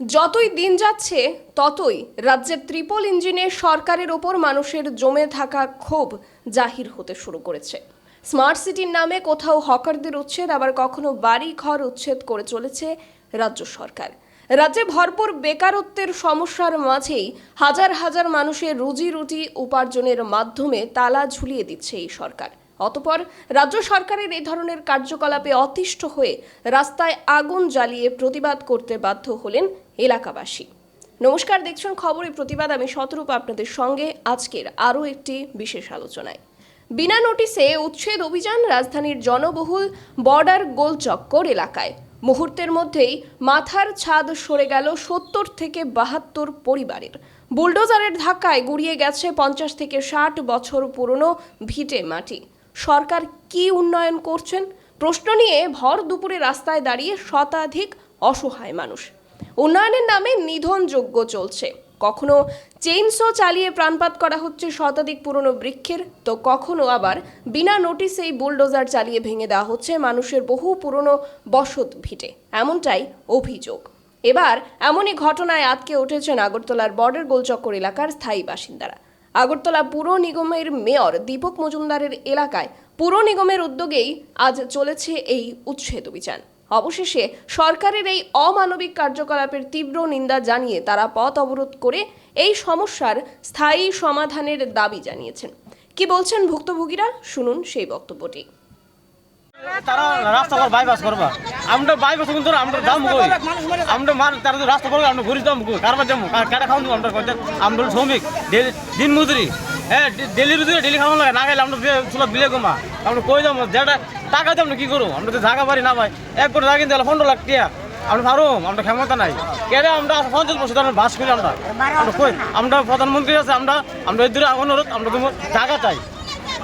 যতই দিন যাচ্ছে, ততই রাজ্যের ত্রিপল ইঞ্জিনে সরকারের ওপর মানুষের জমে থাকা ক্ষোভ জাহির হতে শুরু করেছে। স্মার্ট সিটির নামে কোথাও হকারদের উচ্ছেদ, আবার কখনো বাড়ি ঘর উচ্ছেদ করে চলেছে রাজ্য সরকার। রাজ্যে ভরপুর বেকারত্বের সমস্যার মাঝেই হাজার হাজার মানুষের রুজি রুটি উপার্জনের মাধ্যমে তালা ঝুলিয়ে দিচ্ছে এই সরকার। অতপর রাজ্য সরকারের এই ধরনের কার্যকলাপে অতিষ্ঠ হয়ে রাস্তায় আগুন জ্বালিয়ে প্রতিবাদ করতে বাধ্য হলেন এলাকাবাসী। নমস্কার, দেখছেন খবরে প্রতিবাদ। আমি শতরূপ আপনাদের সঙ্গে আজকের আরও একটি বিশেষ আলোচনায়। বিনা নোটিসে উচ্ছেদ অভিযান রাজধানীর জনবহুল বর্ডার গোলচক্কর এলাকায়। মুহূর্তের মধ্যেই মাথার ছাদ সরে গেল সত্তর থেকে বাহাত্তর পরিবারের। বুলডোজারের ধাক্কায় গুড়িয়ে গেছে পঞ্চাশ থেকে ষাট বছর পুরনো ভিটে মাটি। সরকার কি উন্নয়ন করছেন? প্রশ্ন নিয়ে ভর দুপুরে রাস্তায় দাঁড়িয়ে শতাধিক অসহায় মানুষ। উন্নয়নের নামে নিধনযোগ্য চলছে। কখনো চেইনসো চালিয়ে প্রাণপাত করা হচ্ছে শতাধিক পুরনো বৃক্ষের, তো কখনো আবার বিনা নোটিসেই বুলডোজার চালিয়ে ভেঙে দেওয়া হচ্ছে মানুষের বহু পুরনো বসত ভিটে। এমনটাই অভিযোগ। এবার এমনই ঘটনায় আটকে উঠেছেন আগরতলার বর্ডার গোলচক্কর এলাকার স্থায়ী বাসিন্দারা। আগরতলা পুর নিগমের মেয়র দীপক মজুমদারের এলাকায় পুর নিগমের উদ্যোগেই আজ চলেছে এই উচ্ছেদ অভিযান। অবশেষে সরকারের এই অমানবিক কার্যকলাপের তীব্র নিন্দা জানিয়ে তারা পথ অবরোধ করে এই সমস্যার স্থায়ী সমাধানের দাবি জানিয়েছেন। কি বলছেন ভুক্তভোগীরা? শুনুন সেই বক্তব্যটি। তারা রাস্তা কর বাইপাস করবা। আমরা বাইপাস কিন্তু আমরা দাম কই? আমরা মান তারা রাস্তা করবে আমরা ঘুরি দাম কই? কারবার যাব কাটা খাওয়ান আমরা আমরা শ্রমিক। দিন মজুরি। হ্যাঁ ডেলি রুজি ডেলি খাওয়ানো না গেলে আমরা চুলা বিলে কমা আমরা যেটা টাকা দিয়ে আমরা কি করব? আমরা তো বাড়ি না ভাই। এক কোটি টাকা কিনতে পনেরো লাখ টিয়া আমরা পারো আমরা ক্ষমতা নাই। কেন আমরা পঞ্চাশ বছর আমরা বাস করি আমরা। প্রধানমন্ত্রী আছে, আমরা আমরা এর দূরে অনুরোধ, আমরা জায়গা চাই।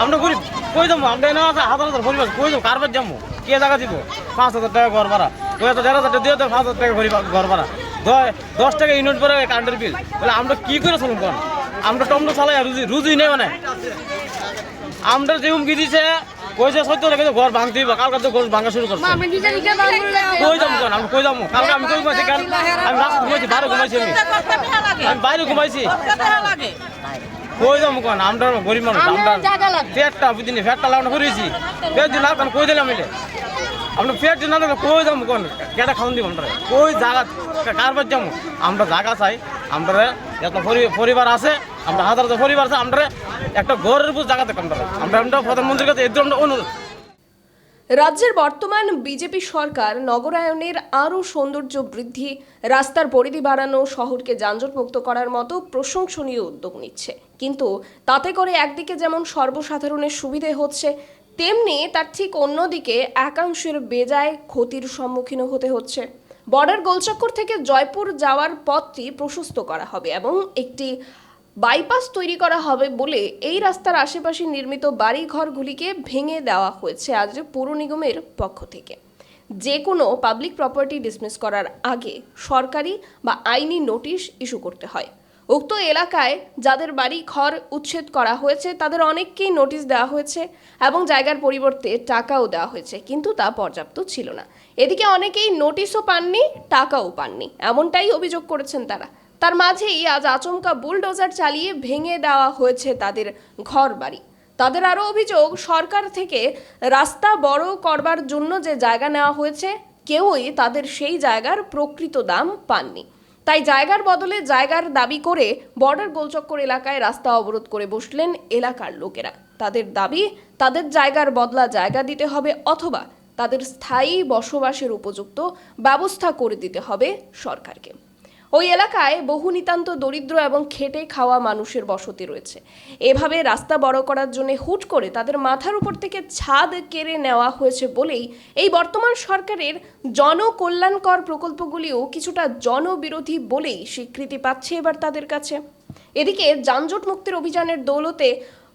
আমরা করি কই যাব? আমরা এনে আছে হাজার হাজার পরিবার কই যাব? কারবার যাব? কে জায়গা দিব? পাঁচ হাজার টাকা ঘর ভাড়া। কই হাজার দেড় হাজার দিয়ে পাঁচ হাজার টাকা ঘর ভাড়া। দশ- টাকা ইউনিট পরে কারেন্টের বিল। বলে আমরা কি করে চলুন কোন? আমরা টমটো চালাই রুজি রুজি নেই মানে। আমরা যে হুমকি দিছে কইছে সত্য রেখে ঘর ভাঙতে দিব কালকে তো ঘর ভাঙা শুরু করছে। কই যাব কোন? আমরা কই যাব? কালকে আমি কই ঘুমাইছি? কাল আমি রাস্তা ঘুমাইছি বাইরে ঘুমাইছি আমি। আমি বাইরে ঘুমাইছি। কই যাব কোন আমরা গরিব মানুষ আমরা পেটটা বুঝিনি পেটটা লাগানো করেছি পেট দিন লাগান কই দিলাম এটা আমরা পেট দিন না কই যাব কোন কেটা খাওয়ান দিব আমরা। কই জায়গা কারবার যাব আমরা জায়গা চাই আমরা এত পরিবার আছে আমরা হাজার হাজার পরিবার আছে আমরা একটা ঘরের উপর জায়গা দেখো আমরা আমরা আমরা প্রধানমন্ত্রীর কাছে এর জন্য অনুরোধ। রাজ্যের বর্তমান বিজেপি সরকার নগরায়নের আরও সৌন্দর্য বৃদ্ধি রাস্তার পরিধি বাড়ানো শহরকে যানজটমুক্ত করার মতো প্রশংসনীয় উদ্যোগ নিচ্ছে। কিন্তু তাতে করে একদিকে যেমন সর্বসাধারণের সুবিধে হচ্ছে, তেমনি তার ঠিক অন্যদিকে একাংশের বেজায় ক্ষতির সম্মুখীন হতে হচ্ছে। বর্ডার গোলচক্কর থেকে জয়পুর যাওয়ার পথটি প্রশস্ত করা হবে এবং একটি বাইপাস তৈরি করা হবে বলে এই রাস্তার আশেপাশে নির্মিত বাড়িঘরগুলিকে ভেঙে দেওয়া হয়েছে আজ পৌর নিগমের পক্ষ থেকে। যে কোনো পাবলিক প্রপার্টি ডিসমিস করার আগে সরকারি বা আইনি নোটিশ ইস্যু করতে হয়। উক্ত এলাকায় যাদের বাড়ি, ঘর উচ্ছেদ করা হয়েছে, তাদের অনেককেই নোটিশ দেওয়া হয়েছে এবং জায়গার পরিবর্তে টাকাও দেওয়া হয়েছে, কিন্তু তা পর্যাপ্ত ছিল না। এদিকে অনেকেই নোটিশও পাননি, টাকাও পাননি, এমনটাই অভিযোগ করেছেন তারা। তার মাঝেই আজ আচমকা বুলডোজার চালিয়ে ভেঙে দেওয়া হয়েছে তাদের ঘর বাড়ি। তাদের আরও অভিযোগ, সরকার থেকে রাস্তা বড় করবার জন্য যে জায়গা নেওয়া হয়েছে, কেউই তাদের সেই জায়গার প্রকৃত দাম পাননি। তাই জায়গার বদলে জায়গার দাবি করে বর্ডার গোলচক্কর এলাকায় রাস্তা অবরোধ করে বসলেন এলাকার লোকেরা। তাদের দাবি, তাদের জায়গার বদলা জায়গা দিতে হবে অথবা তাদের স্থায়ী বসবাসের উপযুক্ত ব্যবস্থা করে দিতে হবে সরকারকে। ওই এলাকায় বহু নিতান্ত দরিদ্র এবং খেটে খাওয়া মানুষের বসতি রয়েছে। এভাবে রাস্তা বড় করার জন্য হুট করে তাদের মাথার উপর থেকে ছাদ কেড়ে নেওয়া হয়েছে বলেই এই বর্তমান সরকারের জনকল্যাণকর প্রকল্পগুলিও কিছুটা জনবিরোধী বলেই স্বীকৃতি পাচ্ছে এবার তাদের কাছে। এদিকে যানজট মুক্তির অভিযানের দৌলতে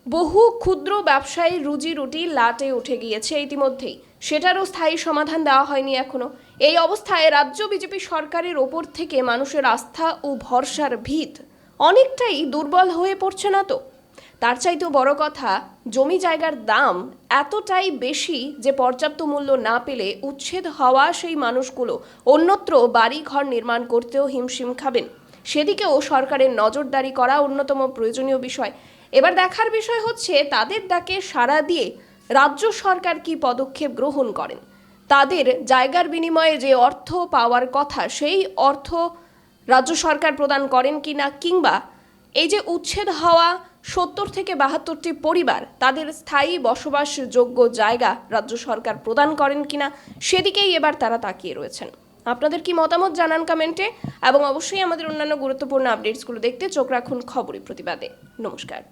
বহু ক্ষুদ্র ব্যবসায়ী রুজি রুটি লাটে উঠে গিয়েছে ইতিমধ্যেই। সেটারও স্থায়ী সমাধান দেওয়া হয়নি এখনও। এই অবস্থায় রাজ্য বিজেপি সরকারের ওপর থেকে মানুষের আস্থা ও ভরসার ভিত অনেকটাই দুর্বল হয়ে পড়ছে না তো? তার চাইতেও বড় কথা, জমি জায়গার দাম এতটাই বেশি যে পর্যাপ্ত মূল্য না পেলে উচ্ছেদ হওয়া সেই মানুষগুলো অন্যত্র বাড়ি ঘর নির্মাণ করতেও হিমশিম খাবেন। সেদিকেও সরকারের নজরদারি করা অন্যতম প্রয়োজনীয় বিষয়। এবার দেখার বিষয় হচ্ছে, তাদের ডাকে সাড়া দিয়ে রাজ্য সরকার কি পদক্ষেপ গ্রহণ করেন? তাদের জায়গার বিনিময়ে যে অর্থ পাওয়ার কথা, সেই অর্থ রাজ্য সরকার প্রদান করেন কি না, কিংবা এই যে উচ্ছেদ হওয়া সত্তর থেকে বাহাত্তরটি পরিবার, তাদের স্থায়ী বসবাসযোগ্য জায়গা রাজ্য সরকার প্রদান করেন কিনা সেদিকেই এবার তারা তাকিয়ে রয়েছেন। আপনাদের কি মতামত জানান কমেন্টে, এবং অবশ্যই আমাদের অন্যান্য গুরুত্বপূর্ণ আপডেটসগুলো দেখতে চোখ রাখুন খবরের প্রতিবাদে। নমস্কার।